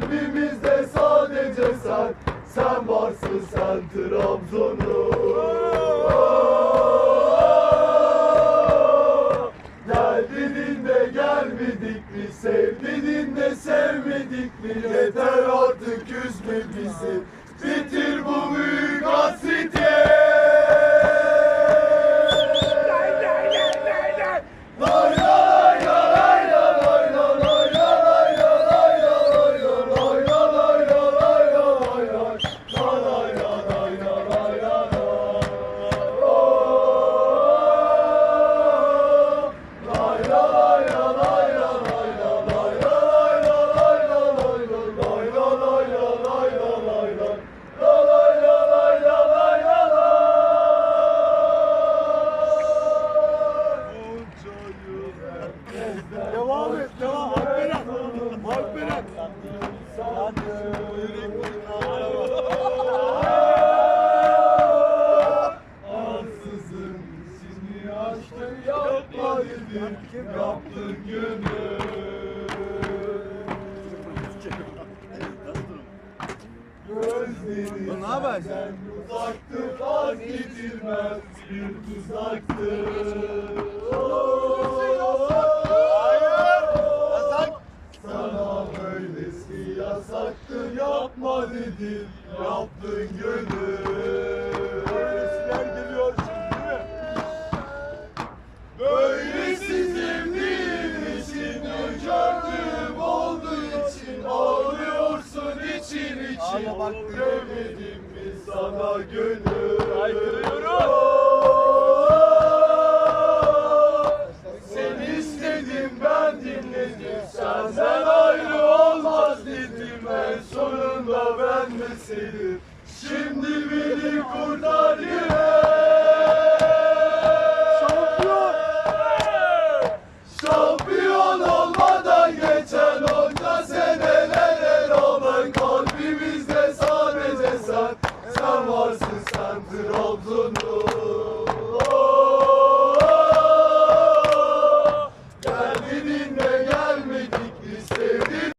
Kalbimizde sadece sen Sen varsın sen Trabzon'u. Gel de gelmedik mi? Sev de sevmedik mi? Yeter artık üzme bizi. bak. Ansızın sizi açtı yapma dedim yaptın gönül. Gözlerim ne yapacaksın? uzaktı vazgeçilmez bir tuzaktı. Oh. Yapma dedim Yaptın gönül Polisler geliyor şimdi mi? Böylesi sevdiğim için gördüğüm olduğu için Ağlıyorsun için için. Demedim mi sana gönül Haykırıyorum. Seni Şimdi beni kurtar yine Şampiyon. Şampiyon olmadan geçen onca seneler Olan kalbimizde sadece sen Sen varsın sen Trabzon'un